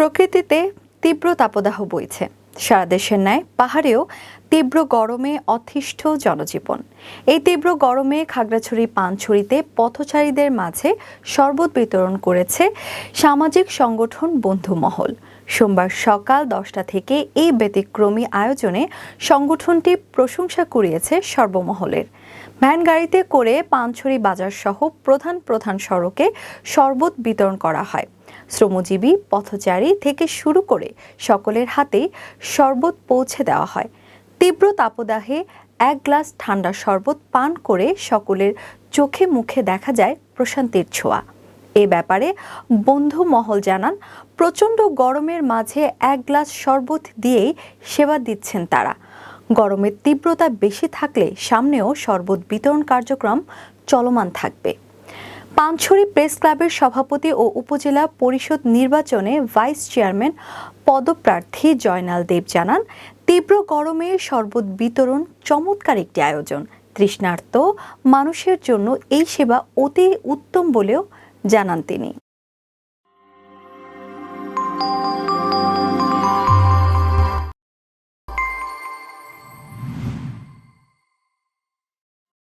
প্রকৃতিতে তীব্র তাপদাহ বইছে। সারা দেশের ন্যায় পাহাড়েও তীব্র গরমে অতিষ্ঠ জনজীবন। এই তীব্র গরমে খাগড়াছড়ি, পানছড়িতে পথচারীদের মাঝে শরবত বিতরণ করেছে সামাজিক সংগঠন বন্ধু মহল সোমবার সকাল দশটা থেকে এই ব্যতিক্রমী আয়োজনে সংগঠনটি প্রশংসা কুড়িয়েছে সর্বমহলের। ভ্যান গাড়িতে করে পানছড়ি বাজার সহ প্রধান প্রধান সড়কে শরবত বিতরণ করা হয়। শ্রমজীবী, পথচারী থেকে শুরু করে সকলের হাতেই শরবত পৌঁছে দেওয়া হয়। তীব্র তাপদাহে এক গ্লাস ঠান্ডা শরবত পান করে সকলের চোখে মুখে দেখা যায় প্রশান্তির ছোঁয়া। এ ব্যাপারে বন্ধু মহল জানান, প্রচণ্ড গরমের মাঝে এক গ্লাস শরবত দিয়েই সেবা দিচ্ছেন তারা। গরমের তীব্রতা বেশি থাকলে সামনেও শরবত বিতরণ কার্যক্রম চলমান থাকবে। পানছড়ি প্রেস ক্লাবের সভাপতি ও উপজেলা পরিষদ নির্বাচনে ভাইস চেয়ারম্যান পদপ্রার্থী জয়নাল দেব জানান, তীব্র গরমে শরবত বিতরণ চমৎকার একটি আয়োজন। তৃষ্ণার্ত মানুষের জন্য এই সেবা অতি উত্তম বলেও জানান তিনি।